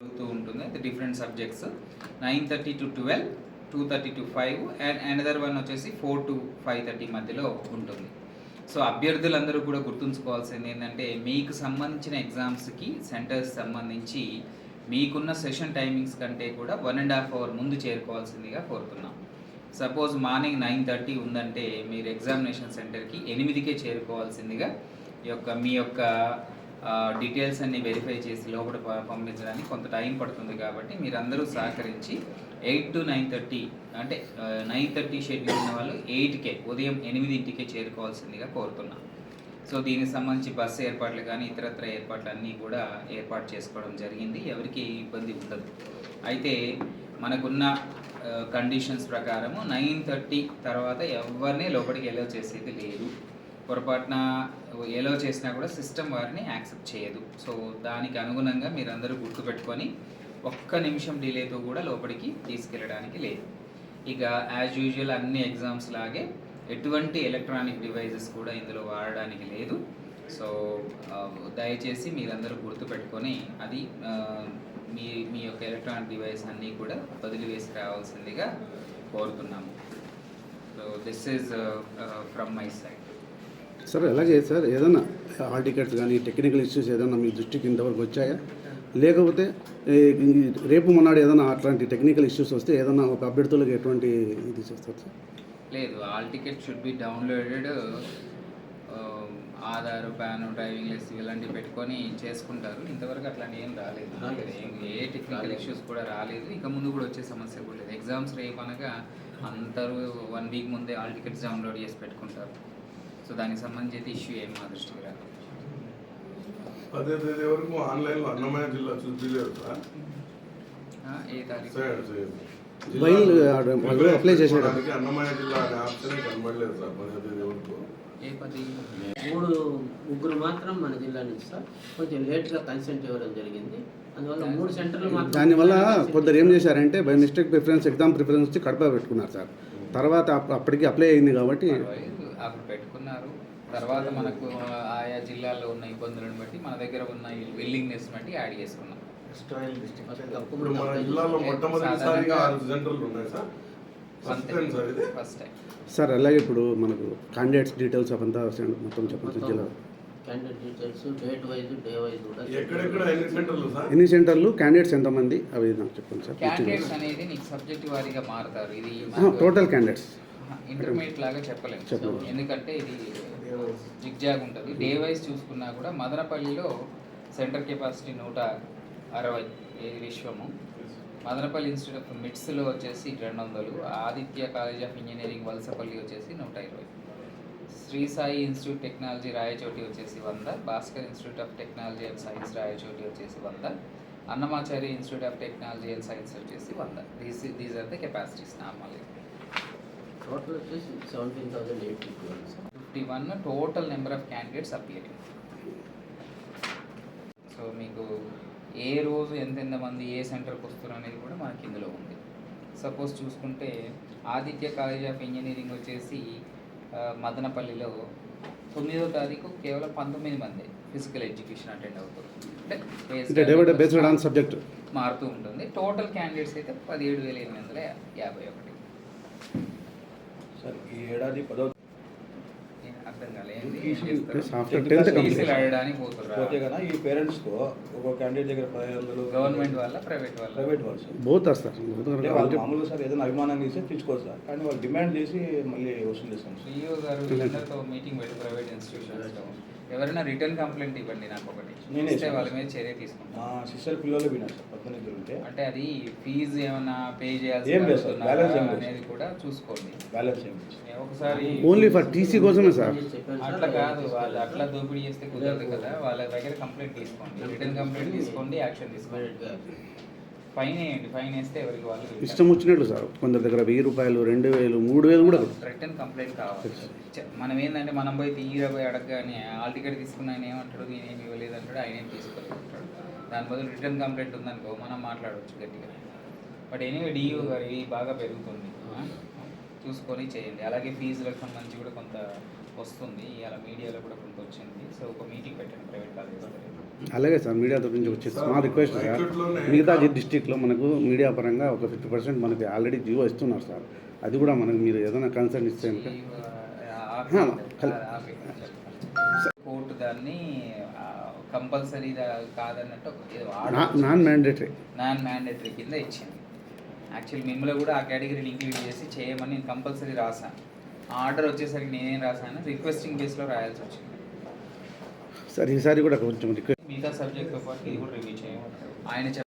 జరుగుతూ ఉంటుంది. అయితే different subjects nine thirty to twelve two thirty to five and another one వచ్చేసి four to five thirty మధ్యలో ఉంటుంది. సో అభ్యర్థులందరూ కూడా గుర్తుంచుకోవాల్సింది ఏంటంటే మీకు సంబంధించిన ఎగ్జామ్స్కి సెంటర్స్ సంబంధించి మీకున్న సెషన్ టైమింగ్స్ కంటే కూడా వన్ అండ్ హాఫ్ అవర్ ముందు చేరుకోవాల్సిందిగా కోరుతున్నాం. సపోజ్ మార్నింగ్ నైన్ థర్టీ ఉందంటే మీరు ఎగ్జామినేషన్ సెంటర్కి ఎనిమిదికే చేరుకోవాల్సిందిగా ఈ యొక్క మీ యొక్క డీటెయిల్స్ అన్ని వెరిఫై చేసి లోపల పంపించడానికి కొంత టైం పడుతుంది కాబట్టి మీరందరూ సహకరించి ఎయిట్ టు నైన్ థర్టీ అంటే నైన్ థర్టీ షెడ్యూల్ ఉన్న వాళ్ళు ఎయిట్కే ఉదయం ఎనిమిదింటికే చేరుకోవాల్సిందిగా కోరుతున్నాం. సో దీనికి సంబంధించి బస్సు ఏర్పాట్లు కానీ ఇతరత్ర ఏర్పాట్లు అన్నీ కూడా ఏర్పాటు చేసుకోవడం జరిగింది. ఎవరికి ఇబ్బంది ఉండదు. అయితే మనకున్న కండిషన్స్ ప్రకారము నైన్ థర్టీ తర్వాత ఎవరిని లోపలికి ఎలో చేసేది లేదు. పొరపాటున ఎలో చేసినా కూడా సిస్టమ్ వారిని యాక్సెప్ట్ చేయదు. సో దానికి అనుగుణంగా మీరందరూ గుర్తుపెట్టుకొని ఒక్క నిమిషం డిలేతో కూడా లోపలికి తీసుకెళ్ళడానికి లేదు. ఇక యాజ్ యూజువల్ అన్ని ఎగ్జామ్స్ లాగే ఎటువంటి ఎలక్ట్రానిక్ డివైజెస్ కూడా ఇందులో వాడడానికి లేదు. సో దయచేసి మీరందరూ గుర్తుపెట్టుకొని అది మీ మీ యొక్క ఎలక్ట్రానిక్ డివైస్ అన్నీ కూడా వదిలివేసి రావాల్సిందిగా కోరుతున్నాము. So this is from my side sir అలాగే సార్? ఏదన్నా హాల్ టికెట్స్ కానీ టెక్నికల్ ఇష్యూస్ ఏదన్నా మీ దృష్టికి ఇంతవరకు వచ్చాయా? లేకపోతే రేపు మొన్నాడు ఏదైనా అట్లాంటి టెక్నికల్ ఇష్యూస్ వస్తే ఏదన్నా ఒక అభ్యర్థులకు ఎటువంటి ఇది చేస్తారు సార్? లేదు hall ticket should be downloaded Aadhaar PAN driving licence ఇలాంటివి పెట్టుకొని చేసుకుంటారు. ఇంతవరకు అట్లాంటి ఏం రాలేదు. ఏం ఏ టెక్నికల్ ఇష్యూస్ కూడా రాలేదు. ఇక ముందు కూడా వచ్చే సమస్య కూడా లేదు. ఎగ్జామ్స్ రేపు అనగా అందరూ వన్ వీక్ ముందే ఆల్ టికెట్స్ డౌన్లోడ్ చేసి పెట్టుకుంటారు. సో దానికి సంబంధించి అయితే ఇష్యూ ఏం మా దృష్టికి రాదు పదే తేదీ వరకు ఆన్లైన్లో అన్నమయ్య జిల్లా చూపించలేదు సార్ ఆ, ఏ తారీఖు? అప్లై చేసాడు అన్నమయ్య జిల్లా అనే ఆప్షన్ కనబడలేదు సార్ పదే తేదీ వరకు. ఏ పది? మూడు ముగ్గురు మాత్రం మన జిల్లా నుంచి సార్. కొంచెం లేట్గా కన్సెంట్ ఇవ్వడం జరిగింది. అందువల్ల మూడు సెంటర్లు మాత్రం దానివల్ల కొందరు ఏం చేశారంటే by mistake preference exam preference వచ్చి కడప పెట్టుకున్నారు సార్. తర్వాత అప్- అప్పటికి అప్లై అయింది కాబట్టి అప్పుడు పెట్టుకున్నారు. తర్వాత మనకు ఆయా జిల్లాల్లో ఉన్న ఇబ్బందులను బట్టి మన దగ్గర ఉన్న విల్లింగ్నెస్ బట్టి యాడ్ చేసుకున్నాం. ఇప్పుడు మన జిల్లాలో మొట్టమొదటిసారిగా ఆరు సెంటర్లు ఉన్నాయి సార్. ఫస్ట్ టైం సార్ ఇది? First time. సార్ అలాగే ఇప్పుడు మనకు క్యాండిడేట్స్ డీటెయిల్స్ అవంతా మొత్తం చెప్పండి. జిల్లా ఎన్ని సెంటర్లు సార్? ఎన్ని సెంటర్లు క్యాండిడేట్స్ ఎంతమంది? అవి నాకు చెప్పండి సార్. అనేది నీకు సబ్జెక్ట్ వారీగా మారుతారు. ఇది టోటల్ క్యాండిడేట్స్ ఇంటర్మీడియట్ లాగా చెప్పలేము. ఎందుకంటే ఇది జిగ్జాగ్ ఉంటుంది. డే వైజ్ చూసుకున్నా కూడా మదనపల్లిలో సెంటర్ కెపాసిటీ నూట అరవై విశ్వము? మదనపల్లి ఇన్స్టిట్యూట్ ఆఫ్ మిట్స్లో వచ్చేసి రెండు వందలు Aditya college of engineering Valasapalli వచ్చేసి నూట ఇరవై. శ్రీ సాయి ఇన్స్టిట్యూట్ టెక్నాలజీ రాయచోటి వచ్చేసి వంద. Bhaskar institute of technology and science Rayachoti వచ్చేసి వంద. Annamacharya institute of technology and science వచ్చేసి వంద. These these are the capacities నార్మల్గా. టోటల్ వచ్చేసి seventeen thousand eight fifty one sir fifty one total number of candidates appearing so మీకు ఏ రోజు ఎంతెంత మంది ఏ సెంటర్కి వస్తారు అనేది కూడా మనకి ఇందులో ఉంది. సపోజ్ చూసుకుంటే ఆదిత్య కాలేజ్ ఆఫ్ ఇంజనీరింగ్ వచ్చేసి మదనపల్లిలో తొమ్మిదో తారీఖు కేవలం పంతొమ్మిది మంది ఫిజికల్ ఎడ్యుకేషన్ అటెండ్ అవుతారు. అంటే అంటే డేవిడ్ బేస్డ్ ఆన్ సబ్జెక్ట్. మారుతూ ఉంటుంది. టోటల్ క్యాండిడేట్స్ అయితే పదిహేడు వేల ఎనిమిది వందల యాభై ఒకటి. సార్ ఈ ఏడాది పదో పోతే కదా ఈ పేరెంట్స్తో ఒక క్యాండిడేట్ దగ్గర పదిహేను వందలు గవర్నమెంట్ వాళ్ళ ప్రైవేట్ వాళ్ళ? ప్రైవేట్ వాళ్ళు సార్. బోత్ సార్ అంటే వాళ్ళు మామూలుగా సార్ ఏదైనా అభిమానం చేస్తే తీసుకోవచ్చు సార్. కానీ వాళ్ళు డిమాండ్ చేసి మళ్ళీ వసూలు చేస్తాం సార్. సిఇఓ గారు అందరితో మీటింగ్ పెట్టి ప్రైవేట్ ఇన్స్టిట్యూషన్స్లో ఎవరైనా రిటర్న్ కంప్లైంట్ ఇవ్వండి నాకు ఒకటి నేనే ఇస్తే. వాళ్ళ మీద చర్య తీసుకుంటాం మా సిస్టర్ పిల్లలు విన్నారు సార్ పద్దెనిమిది ఉంటే అంటే అది ఫీజు ఏమైనా పే చేయాల్సి ఏం లేదు సార్, balance ఏం లేదు. అనేది కూడా చూసుకోండి బ్యాలెన్స్ ఏం లేదు. ఏ ఒకసారి ఓన్లీ ఫర్ టీసీ కోసమే సార్. అట్లా కాదు వాళ్ళు అట్లా దోపిడీ చేస్తే కుదరదు కదా వాళ్ళ దగ్గర కంప్లైంట్ తీసుకోండి రిటర్న్ కంప్లైంట్ తీసుకోండి యాక్షన్ తీసుకోండి. ఫైన్ వేయండి ఫైన్ వేస్తే ఎవరికి వాళ్ళు ఇష్టం వచ్చినట్లు సార్ కొందరి దగ్గర వెయ్యి రూపాయలు రెండు వేలు మూడు వేలు కూడా రిటర్న్ కంప్లైంట్ కావాలి. మనం ఏంటంటే మనం పోయి తీరా పోయి అడగగానే ఆల్ టికెట్ తీసుకున్న ఆయన ఏమంటాడు నేనేమి ఇవ్వలేదు అంటాడు ఆయన ఏం తీసుకోలేదు దాని బదులు రిటర్న్ కంప్లైంట్ ఉందనుకో మనం మాట్లాడవచ్చు గట్టిగా. బట్ ఎనీవే డియూ గారు ఇవి బాగా పెరుగుతుంది? చూసుకొని చేయండి. అలాగే ఫీజులకు సంబంధించి కూడా కొంత వస్తుంది. అలా మీడియాలో కూడా కొంత వచ్చింది. సో ఒక మీటింగ్ పెట్టండి ప్రైవేట్ కాలేజ్ అలాగే సార్ మీడియా తరఫు నుంచి వచ్చే స్మాల్ రిక్వెస్ట్ సార్ మిగతా డిస్టిక్లో మనకు మీడియా పరంగా ఒక ఫిఫ్టీ పర్సెంట్ మనకి ఆల్రెడీ జియో ఇస్తున్నారు సార్. అది కూడా మనకు మీరు ఏదైనా కన్సర్న్ ఇస్తే కోర్టు దాన్ని కంపల్సరీ కాదన్నట్టు నాన్ మ్యాండేటరీ నాన్ మ్యాండేటరీ కింద ఇచ్చింది. యాక్చువల్ మిమ్మల్ని కూడా ఆ కేటగిరీని ఇంక్లూడ్ చేసి చేయమని నేను కంపల్సరీ రాశాను. ఆర్డర్ వచ్చేసరికి నేనేం రాశాను? రిక్వెస్టింగ్ బేస్లో రాయాల్సి వచ్చింది. సార్ ఈసారి కూడా కొంచెం రిక్వెస్ట్ మిగతా సబ్జెక్ట్ ఇది కూడా రివ్యూ చేయండి. ఆయన